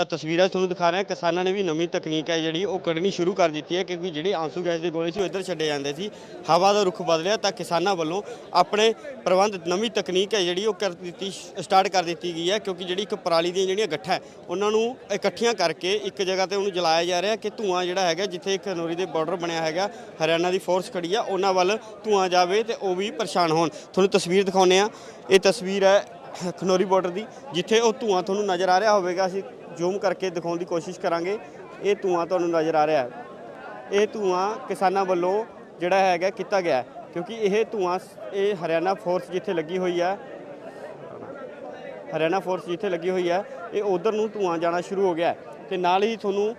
ਤਾਂ ਤਸਵੀਰਾਂ ਤੁਹਾਨੂੰ ਦਿਖਾ ਰਹੇ ਹਾਂ ਕਿਸਾਨਾਂ ਨੇ ਵੀ ਨਵੀਂ ਤਕਨੀਕ ਹੈ ਜਿਹੜੀ, ਉਹ ਕੱਢਣੀ ਸ਼ੁਰੂ ਕਰ ਦਿੱਤੀ ਹੈ, ਕਿਉਂਕਿ ਜਿਹੜੇ ਆਂਸੂ ਗੈਸ ਦੇ ਗੋਲੇ ਸੀ, ਉਹ ਇੱਧਰ ਛੱਡੇ ਜਾਂਦੇ ਸੀ। ਹਵਾ ਦਾ ਰੁਖ ਬਦਲਿਆ ਤਾਂ ਕਿਸਾਨਾਂ ਵੱਲੋਂ ਆਪਣੇ ਪ੍ਰਬੰਧ, ਨਵੀਂ ਤਕਨੀਕ ਹੈ ਜਿਹੜੀ, ਉਹ ਕਰ ਦਿੱਤੀ, ਸਟਾਰਟ ਕਰ ਦਿੱਤੀ ਗਈ ਹੈ, ਕਿਉਂਕਿ ਜਿਹੜੀ ਇੱਕ ਪਰਾਲੀ ਦੀਆਂ ਜਿਹੜੀਆਂ ਗੱਠਾਂ ਉਹਨਾਂ ਨੂੰ ਇਕੱਠੀਆਂ ਕਰਕੇ ਇੱਕ ਜਗ੍ਹਾ ਤੇ ਉਹਨੂੰ ਜਲਾਇਆ ਜਾ ਰਿਹਾ ਕਿ ਧੂਆਂ ਜਿਹੜਾ ਹੈਗਾ, ਜਿੱਥੇ ਇੱਕ ਦੇ ਬਾਰਡਰ ਬਣਿਆ ਹੈਗਾ, ਹਰਿਆਣਾ ਦੀ ਫੋਰਸ ਖੜੀ ਆ, ਉਹਨਾਂ ਵੱਲ ਧੂਆਂ ਜਾਵੇ ਤੇ ਉਹ ਵੀ ਪਰੇਸ਼ਾਨ ਹੋਣ। ਤੁਹਾਨੂੰ ਤਸਵੀਰ ਦਿਖਾਉਂਦੇ ਆ ਇਹ ਤਸਵੀਰ ਹੈ ਖਨੌਰੀ ਬਾਰਡਰ ਦੀ, ਜਿੱਥੇ ਉਹ ਧੂਆਂ ਤੁਹਾਨੂੰ ਨਜ਼ਰ ਆ ਰਿਹਾ ਹੋਵੇਗਾ, ਅਸੀਂ ਜ਼ੂਮ ਕਰਕੇ ਦਿਖਾਉਣ ਦੀ ਕੋਸ਼ਿਸ਼ ਕਰਾਂਗੇ। ਇਹ ਧੂਆਂ ਤੁਹਾਨੂੰ ਨਜ਼ਰ ਆ ਰਿਹਾ ਹੈ। ਇਹ ਧੂਆਂ ਕਿਸਾਨਾਂ ਵੱਲੋਂ ਜਿਹੜਾ ਹੈਗਾ ਕੀਤਾ ਗਿਆ ਕਿਉਂਕਿ ਇਹ ਧੂਆਂ ਇਹ ਹਰਿਆਣਾ ਫੋਰਸ ਜਿੱਥੇ ਲੱਗੀ ਹੋਈ ਹੈ, ਹਰਿਆਣਾ ਫੋਰਸ ਜਿੱਥੇ ਲੱਗੀ ਹੋਈ ਹੈ, ਇਹ ਉਧਰ ਨੂੰ ਧੂਆਂ ਜਾਣਾ ਸ਼ੁਰੂ ਹੋ ਗਿਆ ਹੈ। ਤੇ ਨਾਲ ਹੀ ਤੁਹਾਨੂੰ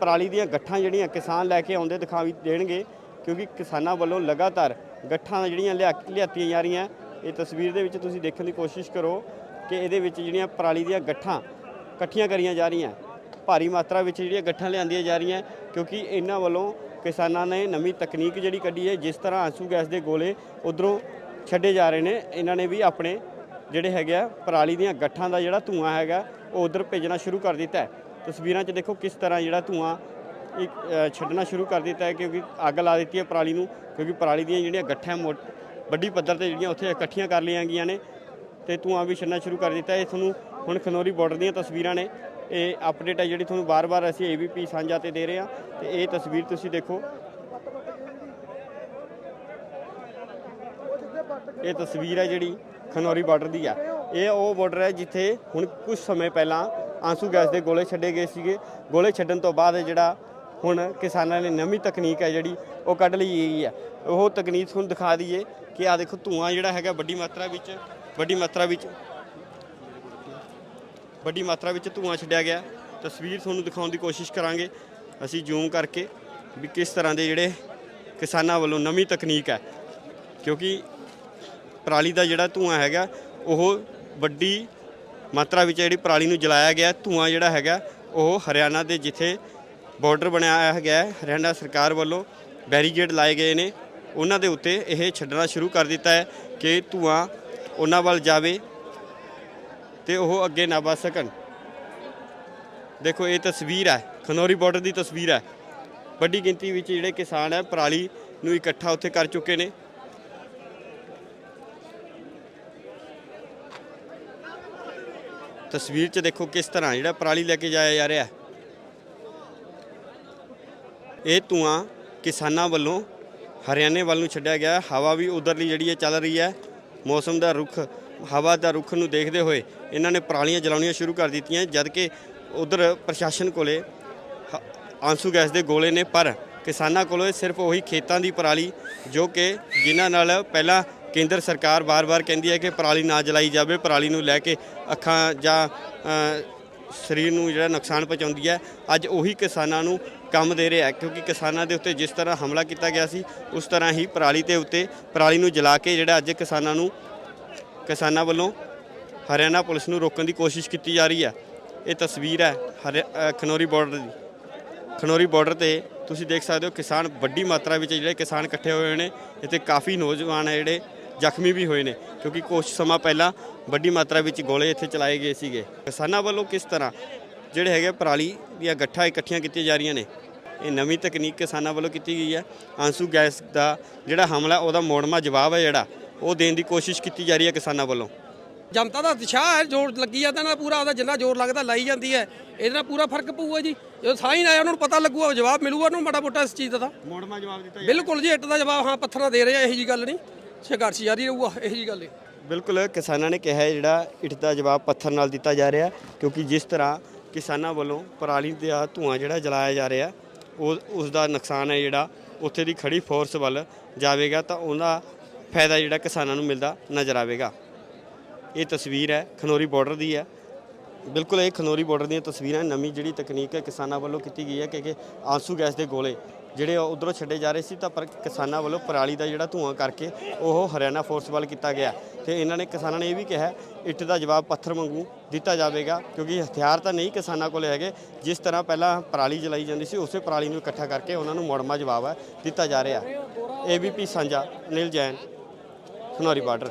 ਪਰਾਲੀ ਦੀਆਂ ਗੱਠਾਂ ਜਿਹੜੀਆਂ ਕਿਸਾਨ ਲੈ ਕੇ ਆਉਂਦੇ ਦਿਖਾਈ ਦੇਣਗੇ, ਕਿਉਂਕਿ ਕਿਸਾਨਾਂ ਵੱਲੋਂ ਲਗਾਤਾਰ ਗੱਠਾਂ ਜਿਹੜੀਆਂ ਲਿਆ, ਲਿਆਤੀਆਂ ਜਾ ਰਹੀਆਂ। ਇਹ ਤਸਵੀਰ ਦੇ ਵਿੱਚ ਤੁਸੀਂ ਦੇਖਣ ਦੀ ਕੋਸ਼ਿਸ਼ ਕਰੋ ਕਿ ਇਹਦੇ ਵਿੱਚ ਜਿਹੜੀਆਂ ਪਰਾਲੀ ਦੀਆਂ ਗੱਠਾਂ ਇਕੱਠੀਆਂ ਕਰੀਆਂ ਜਾ ਰਹੀਆਂ। ਭਾਰੀ ਮਾਤਰਾ ਵਿੱਚ ਜਿਹੜੀਆਂ ਗੱਠਾਂ ਲਿਆਂਦੀਆਂ ਜਾ ਰਹੀਆਂ, ਕਿਉਂਕਿ ਇਹਨਾਂ ਵੱਲੋਂ ਕਿਸਾਨਾਂ ਨੇ ਨਵੀਂ ਤਕਨੀਕ ਜਿਹੜੀ ਕੱਢੀ ਹੈ, ਜਿਸ ਤਰ੍ਹਾਂ ਆਂਸੂ ਗੈਸ ਦੇ ਗੋਲੇ ਉਧਰੋਂ ਛੱਡੇ ਜਾ ਰਹੇ ਨੇ, ਇਹਨਾਂ ਨੇ ਵੀ ਆਪਣੇ ਜਿਹੜੇ ਹੈਗੇ ਆ, ਪਰਾਲੀ ਦੀਆਂ ਗੱਠਾਂ ਦਾ ਜਿਹੜਾ ਧੂਆਂ ਹੈਗਾ, ਉਹ ਉਧਰ ਭੇਜਣਾ ਸ਼ੁਰੂ ਕਰ ਦਿੱਤਾ ਹੈ। ਤਸਵੀਰਾਂ 'ਚ ਦੇਖੋ ਕਿਸ ਤਰ੍ਹਾਂ ਜਿਹੜਾ ਧੂਆਂ ਇੱਕ ਛੱਡਣਾ ਸ਼ੁਰੂ ਕਰ ਦਿੱਤਾ ਹੈ, ਕਿਉਂਕਿ ਅੱਗ ਲਾ ਦਿੱਤੀ ਹੈ ਪਰਾਲੀ ਨੂੰ, ਕਿਉਂਕਿ ਪਰਾਲੀ ਦੀਆਂ ਜਿਹੜੀਆਂ ਗੱਠਾਂ ਮੋ- ਵੱਡੀ ਪੱਧਰ ਤੇ ਜਿਹੜੀਆਂ ਉੱਥੇ ਇਕੱਠੀਆਂ ਕਰ ਲਈਆਂ ਗਈਆਂ ਨੇ, ਤੇ ਧੂਆਂ ਵੀ ਛੱਡਣਾ ਸ਼ੁਰੂ ਕਰ ਦਿੱਤਾ ਹੈ। ਇਹ ਤੁਹਾਨੂੰ ਹੁਣ ਖਨੌਰੀ ਬਾਰਡਰ ਦੀਆਂ ਤਸਵੀਰਾਂ ਨੇ। ਇਹ ਅਪਡੇਟ ਹੈ ਜਿਹੜੀ ਤੁਹਾਨੂੰ ਬਾਰ-ਬਾਰ ਅਸੀਂ ਏਬੀਪੀ ਸਾਂਝਾ ਤੇ ਦੇ ਰਹੇ ਹਾਂ। ਤੇ ਇਹ ਤਸਵੀਰ ਤੁਸੀਂ ਦੇਖੋ। ਇਹ ਤਸਵੀਰ ਹੈ ਜਿਹੜੀ ਖਨੌਰੀ ਬਾਰਡਰ ਦੀ ਆ। ਇਹ ਉਹ ਬਾਰਡਰ ਹੈ ਜਿੱਥੇ ਹੁਣ ਕੁਝ ਸਮੇਂ ਪਹਿਲਾਂ ਆਂਸੂ ਗੈਸ ਦੇ ਗੋਲੇ ਛੱਡੇ ਗਏ ਸੀਗੇ। ਗੋਲੇ ਛੱਡਣ ਤੋਂ ਬਾਅਦ ਜਿਹੜਾ ਹੁਣ ਕਿਸਾਨਾਂ ਨੇ ਨਵੀਂ ਤਕਨੀਕ ਹੈ ਜਿਹੜੀ, ਉਹ ਕੱਢ ਲਈ ਗਈ ਹੈ। ਉਹ ਤਕਨੀਕ ਤੁਹਾਨੂੰ ਦਿਖਾ ਦਈਏ ਕਿ ਆ ਦੇਖੋ ਧੂਆਂ ਜਿਹੜਾ ਹੈਗਾ ਵੱਡੀ ਮਾਤਰਾ ਵਿੱਚ, ਵੱਡੀ ਮਾਤਰਾ ਵਿੱਚ ਵੱਡੀ ਮਾਤਰਾ ਵਿੱਚ ਧੂਆਂ ਛੱਡਿਆ ਗਿਆ। ਤਸਵੀਰ ਤੁਹਾਨੂੰ ਦਿਖਾਉਣ ਦੀ ਕੋਸ਼ਿਸ਼ ਕਰਾਂਗੇ। ਅਸੀਂ ਜ਼ੂਮ ਕਰਕੇ ਵੀ ਕਿਸ ਤਰ੍ਹਾਂ ਦੇ ਜਿਹੜੇ ਕਿਸਾਨਾਂ ਵੱਲੋਂ ਨਵੀਂ ਤਕਨੀਕ ਹੈ। ਕਿਉਂਕਿ ਪਰਾਲੀ ਦਾ ਜਿਹੜਾ ਧੂਆਂ ਹੈਗਾ, ਉਹ ਵੱਡੀ ਮਾਤਰਾ ਵਿੱਚ ਜਿਹੜੀ ਪਰਾਲੀ ਨੂੰ ਜਲਾਇਆ ਗਿਆ। ਧੂਆਂ ਜਿਹੜਾ ਹੈਗਾ, ਉਹ ਹਰਿਆਣਾ ਦੇ ਜਿੱਥੇ ਬਾਰਡਰ ਬਣਾਇਆ ਹੈਗਾ ਹਰਿਆਣਾ ਸਰਕਾਰ ਵੱਲੋਂ ਬੈਰੀਗੇਡ ਲਾਏ ਗਏ ਨੇ। ਉਹਨਾਂ ਦੇ ਉੱਤੇ ਇਹ ਛੱਡਣਾ ਸ਼ੁਰੂ ਕਰ ਦਿੱਤਾ ਹੈ ਕਿ ਧੂਆਂ ਉਹਨਾਂ ਵੱਲ ਜਾਵੇ। ਤੇ ਉਹ ਅੱਗੇ ਨਾ ਵੱਧ ਸਕਣ। ਦੇਖੋ, ਇਹ ਤਸਵੀਰ ਹੈ। ਖਨੌਰੀ ਬਾਰਡਰ ਦੀ ਤਸਵੀਰ ਹੈ। ਵੱਡੀ ਗਿਣਤੀ ਵਿੱਚ ਜਿਹੜੇ ਕਿਸਾਨ ਹੈ, ਪਰਾਲੀ ਨੂੰ ਇਕੱਠਾ ਉੱਥੇ ਕਰ ਚੁੱਕੇ ਨੇ। ਤਸਵੀਰ 'ਚ ਦੇਖੋ ਕਿਸ ਤਰ੍ਹਾਂ ਜਿਹੜਾ ਪਰਾਲੀ ਲੈ ਕੇ ਜਾਇਆ ਜਾ ਰਿਹਾ ਇਹ ਧੂਆਂ ਕਿਸਾਨਾਂ ਵੱਲੋਂ ਹਰਿਆਣੇ ਵੱਲ ਨੂੰ ਛੱਡਿਆ ਗਿਆ। ਹਵਾ ਵੀ ਉਧਰਲੀ ਜਿਹੜੀ ਹੈ ਚੱਲ ਰਹੀ ਹੈ। ਮੌਸਮ ਦਾ ਰੁਖ ਹਵਾ ਦਾ ਰੁੱਖ ਨੂੰ ਦੇਖਦੇ ਹੋਏ ਇਹਨਾਂ ਨੇ ਪਰਾਲੀਆਂ ਜਲਾਉਣੀਆਂ ਸ਼ੁਰੂ ਕਰ ਦਿੱਤੀਆਂ ਜਦ ਕਿ ਉਧਰ ਪ੍ਰਸ਼ਾਸਨ ਕੋਲੇ ਹ- ਆਂਸੂ ਗੈਸ ਦੇ ਗੋਲੇ ਨੇ, ਪਰ ਕਿਸਾਨਾਂ ਕੋਲੋਂ ਸਿਰਫ ਉਹੀ ਖੇਤਾਂ ਦੀ ਪਰਾਲੀ, ਜੋ ਕਿ ਜਿਨ੍ਹਾਂ ਨਾਲ ਪਹਿਲਾਂ ਕੇਂਦਰ ਸਰਕਾਰ ਬਾਰ-ਬਾਰ ਕਹਿੰਦੀ ਹੈ ਕਿ ਪਰਾਲੀ ਨਾ ਜਲਾਈ ਜਾਵੇ, ਪਰਾਲੀ ਨੂੰ ਲੈ ਕੇ ਅੱਖਾਂ ਜਾਂ ਸਰੀਰ ਨੂੰ ਜਿਹੜਾ ਨੁਕਸਾਨ ਪਹੁੰਚਾਉਂਦੀ ਹੈ। ਅੱਜ ਉਹੀ ਕਿਸਾਨਾਂ ਨੂੰ ਕੰਮ ਦੇ ਰਿਹਾ ਕਿਉਂਕਿ ਕਿਸਾਨਾਂ ਦੇ ਉੱਤੇ ਜਿਸ ਤਰ੍ਹਾਂ ਹਮਲਾ ਕੀਤਾ ਗਿਆ ਸੀ, ਉਸ ਤਰ੍ਹਾਂ ਹੀ ਪਰਾਲੀ ਦੇ ਉੱਤੇ ਪਰਾਲੀ ਨੂੰ ਜਲਾ ਕੇ ਜਿਹੜਾ ਅੱਜ ਕਿਸਾਨਾਂ ਨੂੰ ਕਿਸਾਨਾਂ ਵੱਲੋਂ ਹਰਿਆਣਾ ਪੁਲਿਸ ਨੂੰ ਰੋਕਣ ਦੀ ਕੋਸ਼ਿਸ਼ ਕੀਤੀ ਜਾ ਰਹੀ ਹੈ। ਇਹ ਤਸਵੀਰ ਹੈ ਹਰਿ- ਖਨੌਰੀ ਬਾਰਡਰ ਦੀ। ਖਨੌਰੀ ਬਾਰਡਰ ਤੇ ਤੁਸੀਂ ਦੇਖ ਸਕਦੇ ਹੋ ਕਿਸਾਨ ਵੱਡੀ ਮਾਤਰਾ ਵਿੱਚ ਜਿਹੜੇ ਕਿਸਾਨ ਇਕੱਠੇ ਹੋਏ ਨੇ, ਇੱਥੇ ਕਾਫੀ ਨੌਜਵਾਨ ਹੈ ਜਿਹੜੇ ਜ਼ਖਮੀ ਵੀ ਹੋਏ ਨੇ, ਕਿਉਂਕਿ ਕੁਝ ਸਮਾਂ ਪਹਿਲਾਂ ਵੱਡੀ ਮਾਤਰਾ ਵਿੱਚ ਗੋਲੇ ਇੱਥੇ ਚਲਾਏ ਗਏ ਸੀਗੇ। ਕਿਸਾਨਾਂ ਵੱਲੋਂ ਕਿਸ ਤਰ੍ਹਾਂ ਜਿਹੜੇ ਹੈਗੇ ਪਰਾਲੀ ਦੀਆਂ ਗੱਠਾਂ ਇਕੱਠੀਆਂ ਕੀਤੀਆਂ ਜਾ ਰਹੀਆਂ ਨੇ? ਇਹ ਨਵੀਂ ਤਕਨੀਕ ਕਿਸਾਨਾਂ ਵੱਲੋਂ ਕੀਤੀ ਗਈ ਹੈ। ਆਂਸੂ ਗੈਸ ਦਾ ਜਿਹੜਾ ਹਮਲਾ, ਉਹਦਾ ਮੋੜਮਾ ਜਵਾਬ ਹੈ ਜਿਹੜਾ। ਉਹ ਦੇਣ ਦੀ ਕੋਸ਼ਿਸ਼ ਕੀਤੀ ਜਾ ਰਹੀ ਹੈ ਕਿਸਾਨਾਂ ਵੱਲੋਂ। ਜਨਤਾ ਦਾ ਉਤਸ਼ਾਹ ਹੈ ਜੋਰ ਲੱਗੀ ਜਾਂਦਾ ਨਾ ਪੂਰਾ ਉਹਦਾ ਜਿੰਨਾ ਜ਼ੋਰ ਲੱਗਦਾ ਲਾਈ ਜਾਂਦੀ ਹੈ। ਇਹਦੇ ਨਾਲ ਪੂਰਾ ਫ਼ਰਕ ਪਊਗਾ ਜੀ। ਜਦੋਂ ਸਾਈਨ ਆਇਆ ਉਹਨਾਂ ਨੂੰ ਪਤਾ ਲੱਗੂਗਾ ਜਵਾਬ ਮਿਲੂਗਾ ਉਹਨੂੰ ਮਾੜਾ ਮੋਟਾ ਇਸ ਚੀਜ਼ ਦਾ। ਤਾਂ ਮੋੜਮਾ ਜਵਾਬ ਦਿੱਤਾ ਬਿਲਕੁਲ ਜੀ ਇੱਟ ਦਾ ਜਵਾਬ ਹਾਂ ਪੱਥਰਾਂ ਦੇ ਰਹੇ ਇਹੋ ਜੀ ਗੱਲ ਨਹੀਂ। ਸੰਘਰਸ਼ ਜਾਰੀ ਰਹੂਗਾ ਇਹੋ ਜੀ ਗੱਲ ਹੈ ਬਿਲਕੁਲ ਕਿਸਾਨਾਂ ਨੇ ਕਿਹਾ ਹੈ ਜਿਹੜਾ ਇੱਟ ਦਾ ਜਵਾਬ ਪੱਥਰ ਨਾਲ ਦਿੱਤਾ ਜਾ ਰਿਹਾ ਕਿਉਂਕਿ ਜਿਸ ਤਰ੍ਹਾਂ ਕਿਸਾਨਾਂ ਵੱਲੋਂ ਪਰਾਲੀ ਦਾ ਧੂਆਂ ਜਿਹੜਾ ਜਲਾਇਆ ਜਾ ਰਿਹਾ ਉਹ ਉਸ ਦਾ ਨੁਕਸਾਨ ਹੈ ਜਿਹੜਾ ਉੱਥੇ ਦੀ ਖੜੀ ਫੋਰਸ ਵੱਲ ਜਾਵੇਗਾ ਤਾਂ ਉਹਦਾ ਫਾਇਦਾ ਜਿਹੜਾ ਕਿਸਾਨਾਂ ਨੂੰ ਮਿਲਦਾ ਨਜ਼ਰ ਆਵੇਗਾ। ਇਹ ਤਸਵੀਰ ਹੈ, ਖਨੌਰੀ ਬਾਰਡਰ ਦੀ ਹੈ। ਬਿਲਕੁਲ ਇਹ ਖਨੌਰੀ ਬਾਰਡਰ ਦੀਆਂ ਤਸਵੀਰਾਂ, ਨਵੀਂ ਜਿਹੜੀ ਤਕਨੀਕ ਹੈ ਕਿਸਾਨਾਂ ਵੱਲੋਂ ਕੀਤੀ ਗਈ ਹੈ ਕਿ ਕਿ ਆਂਸੂ ਗੈਸ ਦੇ ਗੋਲੇ ਜਿਹੜੇ ਉਧਰੋਂ ਛੱਡੇ ਜਾ ਰਹੇ ਸੀ ਤਾਂ ਪਰ ਕਿਸਾਨਾਂ ਵੱਲੋਂ ਪਰਾਲੀ ਦਾ ਜਿਹੜਾ ਧੂਆਂ ਕਰਕੇ ਉਹ ਹਰਿਆਣਾ ਫੋਰਸ ਵੱਲ ਕੀਤਾ ਗਿਆ। ਤੇ ਇਹਨਾਂ ਨੇ ਕਿਸਾਨਾਂ ਨੇ ਇਹ ਵੀ ਕਿਹਾ, ਇੱਟ ਦਾ ਜਵਾਬ ਪੱਥਰ ਵਾਂਗੂ ਦਿੱਤਾ ਜਾਵੇਗਾ ਕਿਉਂਕਿ ਹਥਿਆਰ ਤਾਂ ਨਹੀਂ ਕਿਸਾਨਾਂ ਕੋਲ ਹੈਗੇ। ਜਿਸ ਤਰ੍ਹਾਂ ਪਹਿਲਾਂ ਪਰਾਲੀ ਜਲਾਈ ਜਾਂਦੀ ਸੀ, ਉਸੇ ਪਰਾਲੀ ਨੂੰ ਇਕੱਠਾ ਕਰਕੇ ਉਹਨਾਂ ਨੂੰ ਮੁੜਮਾ ਜਵਾਬ ਹੈ ਦਿੱਤਾ ਜਾ ਰਿਹਾ। ਏਬੀਪੀ ਸਾਂਝਾ ਅਨਿਲ ਜੈਨ ਖਨੌਰੀ ਬਾਰਡਰ।